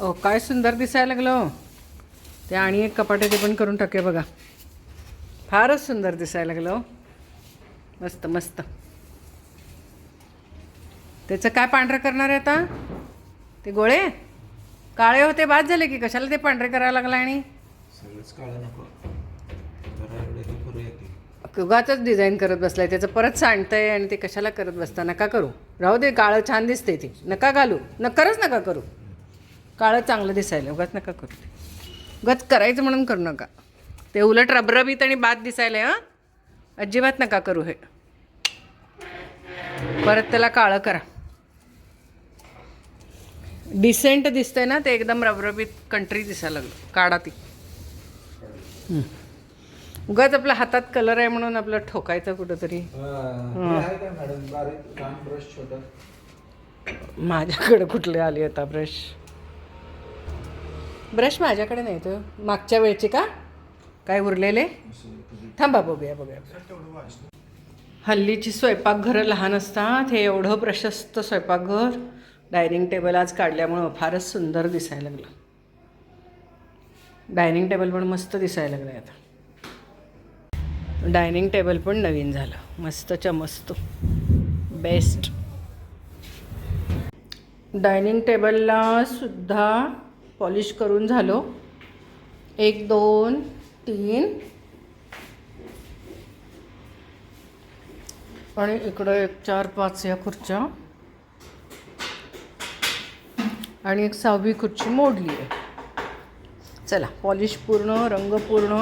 ओ काय सुंदर दिसायला लागलं ते आणि एक कपाटे ते पण करून टाकूया बघा. फारच सुंदर दिसायला लागलं हो. मस्त मस्त. त्याचं काय पांढरं करणार आहे आता? ते गोळे? काळे होते बाद झाले की? कशाला ते पांढरे करायला लागला आणि? हे उगाच डिझाईन करत बसलाय. त्याचं परत सांडतंय आणि ते कशाला करत बसता? नका करू. राहू दे काळं छान दिसते ते. नका घालू. न खरंच नका करू. काळं चांगलं दिसायला उगाच नका करू. उगाच करायचं म्हणून करू नका. ते उलट रबरबीत आणि बाद दिसायला हां? अजिबात नका करू हे. परत त्याला काळं करा. डिसेंट दिसतंय ना ते एकदम रबरबीत कंट्री दिसायला लागलं काढा ती. हं. उगाच आपल्या हातात कलर आहे म्हणून आपलं ठोकायचं कुठंतरी. आहे का मॅडम बारीक लहान ब्रश छोटा? माझ्याकडे कुठले आली आता ब्रश? ब्रश माझ्याकडे नाही तो. मागच्या वेळचे का? काय उरलेले? थांबा बघूया बघूया हल्लीची स्वयंपाकघरं लहान असतात. हे एवढं प्रशस्त स्वयंपाकघर डायनिंग टेबल आज काढल्यामुळं फारच सुंदर दिसायला लागलं. डायनिंग टेबल पण मस्त दिसायला लागलं आता. डायनिंग टेबल पण नवीन झालं. मस्तच्या मस्त. बेस्ट. डायनिंग टेबलला सुद्धा पॉलिश करून झालो. एक दोन तीन. आणि इकडं एक चार पाच या खुर्च्या. आणि एक सहावी खुर्ची मोडली आहे. चला पॉलिश पूर्ण रंग पूर्ण.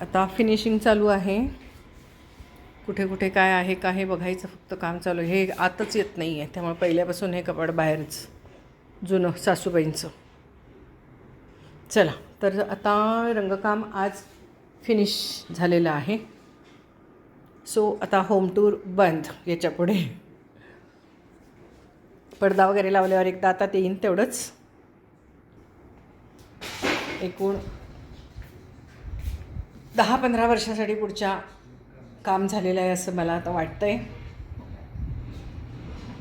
आता फिनिशिंग चालू आहे. कुठे कुठे काय आहे का हे बघायचं फक्त काम चालू आहे. हे आतच येत नाही आहे त्यामुळे पहिल्यापासून हे कपाट बाहेरच. जुनं सासूबाईंचं. चला तर आता रंगकाम आज फिनिश झालेलं आहे. सो आता होम टूर बंद याच्यापुढे. पडदा वगैरे लावल्यावर एकदा आता ते येईन तेवढंच. एकूण दहा पंधरा वर्षासाठी पुढच्या काम झालेलं आहे असं मला आता वाटतं आहे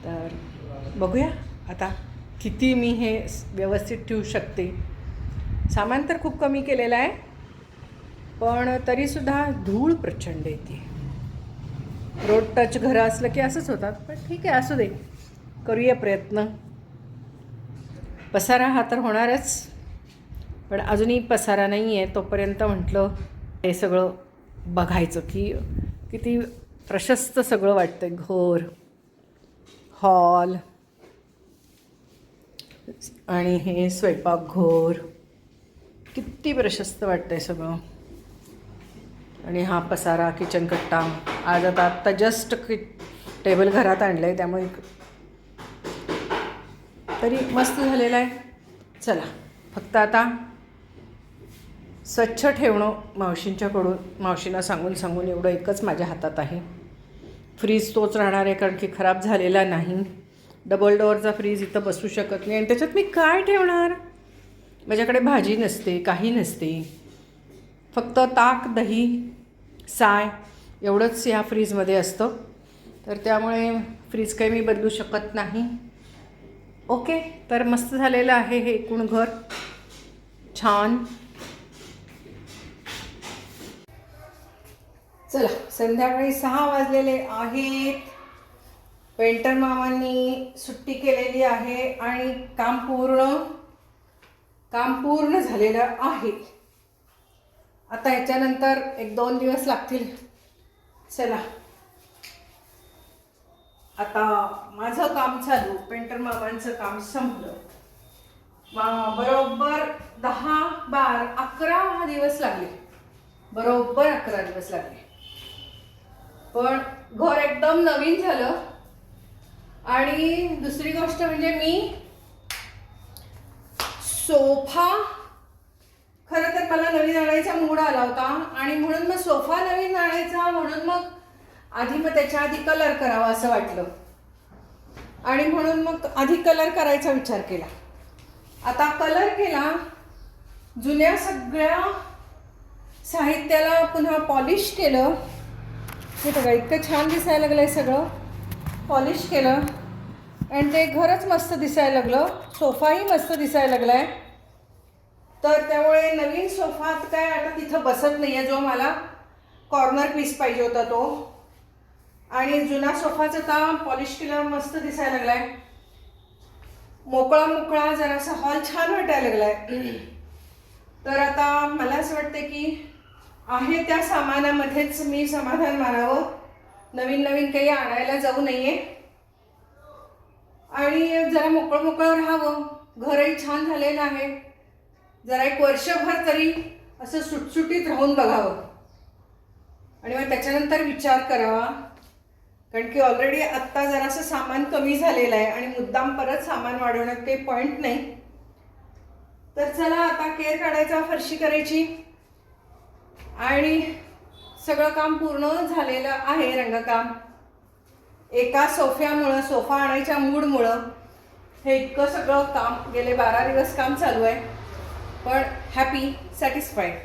तर बघूया आता किती मी हे व्यवस्थित ठेवू शकते? सामान तर खूप कमी केलेलं आहे पण तरीसुद्धा धूळ प्रचंड येते. रोड टच घरं असलं की असंच होतात पण ठीक आहे असू दे. करूया प्रयत्न. पसारा हा तर होणारच पण अजूनही पसारा नाही आहे तोपर्यंत म्हटलं हे सगळं बघायचं की किती प्रशस्त सगळं वाटतं घर हॉल आणि हे स्वयंपाकघर किती प्रशस्त वाटतं आहे सगळं. आणि हा पसारा किचन कट्टा. आज आता आत्ता जस्ट कि टेबल घरात आणलं आहे त्यामुळे तरी मस्त झालेलं आहे. चला फक्त आता स्वच्छ ठेवणं मावशींच्याकडून मावशींना सांगून सांगून एवढं एकच माझ्या हातात आहे. फ्रीज तोच राहणार आहे कारण की खराब झालेला नाही. डबल डोअरचा फ्रीज इथं बसू शकत नाही. आणि त्याच्यात मी काय ठेवणार? माझ्याकडे भाजी नसते काही नसते. फक्त ताक दही साय एवढंच ह्या फ्रीजमध्ये असतं. तर त्यामुळे फ्रीज काही मी बदलू शकत नाही. ओके तर मस्त झालेलं आहे हे एकूण घर. छान. चला संध्याकाळी सहा वाजलेले आहेत. पेंटर मामांनी सुट्टी केलेली आहे आणि काम पूर्ण काम पूर्ण झालेलं आहे. आता ह्याच्यानंतर एक दोन दिवस लागतील. चला. आता माझं काम चालू पेंटर मामांचं काम संपलं. बरोबर दहा बार अकरा दिवस लागले. बरोबर अकरा दिवस लागले. पण घर एकदम नवीन झालं. आणि दुसरी गोष्ट म्हणजे मी सोफा खरं तर मला नवीन आणायचा मूड आला होता आणि म्हणून मग सोफा नवीन आणायचा म्हणून मग आधी मग त्याच्या आधी कलर करावा असं वाटलं. आणि म्हणून मग आधी कलर करायचा विचार केला. आता कलर केला जुन्या सगळ्या साहित्याला पुन्हा पॉलिश केलं. हे बघा इतकं छान दिसायला लागलं आहे सगळं. पॉलिश केलं. आणि ते घरच मस्त दिसायला लागलं. सोफाही मस्त दिसायला लागला आहे तर त्यामुळे नवीन सोफात काय आता तिथं बसत नाही आहे जो मला. कॉर्नर पीस पाहिजे होता तो. आणि जुना सोफाचं आता पॉलिश केलं मस्त दिसायला लागला आहे मोकळा मोकळा जरासा हॉल छान वाटायला आहे तर आता मला असं वाटतं की आहे त्या सामानामध्येच मी समाधान मानावं. नवीन नवीन काही आणायला जाऊ नये. आणि जरा मोकळं मोकळं राहावं. घरही छान झालेलं आहे. जरा एक वर्षभर तरी असं सुटसुटीत राहून बघावं. आणि मग त्याच्यानंतर विचार करावा. कारण की ऑलरेडी आत्ता जरासं सामान कमी झालेलं आहे आणि मुद्दाम परत सामान वाढवण्यात काही पॉईंट नाही. तर चला आता केअर काढायचा फरशी करायची. आणि सगळं काम पूर्ण झालेलं आहे रंगकाम. एका सोफ्यामुळं सोफा आणायच्या मूडमुळं हे इतकं सगळं काम गेले बारा दिवस काम चालू आहे. पण हॅपी सॅटिस्फाईड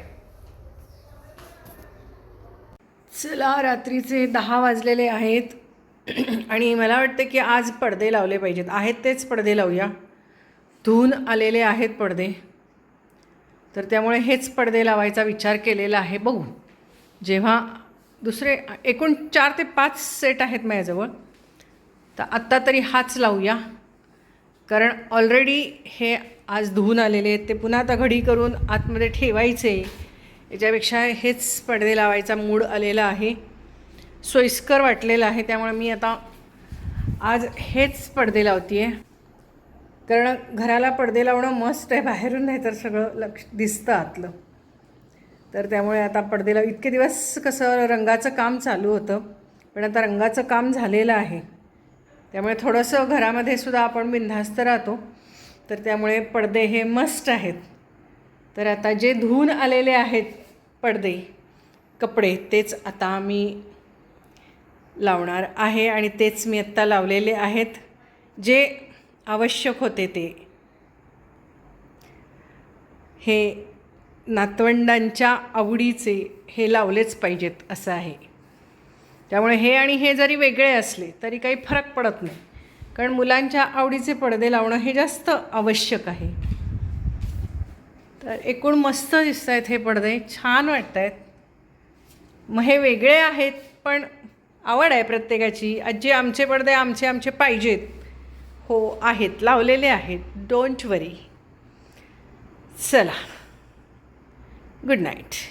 चला रात्रीचे दहा वाजलेले आहेत. आणि मला वाटतं की आज पडदे लावले पाहिजेत. आहेत तेच पडदे लावूया. धुवून आलेले आहेत पडदे. तर त्यामुळे हेच पडदे लावायचा विचार केलेला आहे. बघू. जेव्हा दुसरे एकूण चार ते पाच सेट आहेत माझ्याजवळ तर आत्ता तरी हाच लावूया. कारण ऑलरेडी हे आज धुवून आलेले आहेत ते पुन्हा आता घडी करून आतमध्ये ठेवायचे याच्यापेक्षा हेच पडदे लावायचा मूड आलेला आहे. सोयीस्कर वाटलेलं आहे त्यामुळे मी आता आज हेच पडदे लावते आहे कारण घराला पडदे लावणं मस्त आहे बाहेरून नाही तर सगळं लक्ष दिसतं आतलं. तर त्यामुळे आता पडदेला इतके दिवस कसं रंगाचं काम चालू होतं पण आता रंगाचं काम झालेलं आहे. त्यामुळे थोडंसं घरामध्ये सुद्धा आपण बिनधास्त राहतो तर त्यामुळे पडदे हे मस्ट आहेत. तर आता जे धुवून आलेले आहेत पडदे कपडे तेच आता मी लावणार आहे आणि तेच मी आत्ता लावलेले आहेत. जे आवश्यक होते ते. हे नातवंडांच्या आवडीचे हे लावलेच पाहिजेत असं आहे. त्यामुळे हे आणि हे जरी वेगळे असले तरी काही फरक पडत नाही. कारण मुलांच्या आवडीचे पडदे लावणं हे जास्त आवश्यक आहे. तर एकूण मस्त दिसत आहेत हे पडदे. छान वाटत आहेत मग हे वेगळे आहेत पण आवड आहे प्रत्येकाची. आजी आमचे पडदे आमचे आमचे पाहिजेत. हो आहेत. लावलेले आहेत. डोंट वरी चला. good night.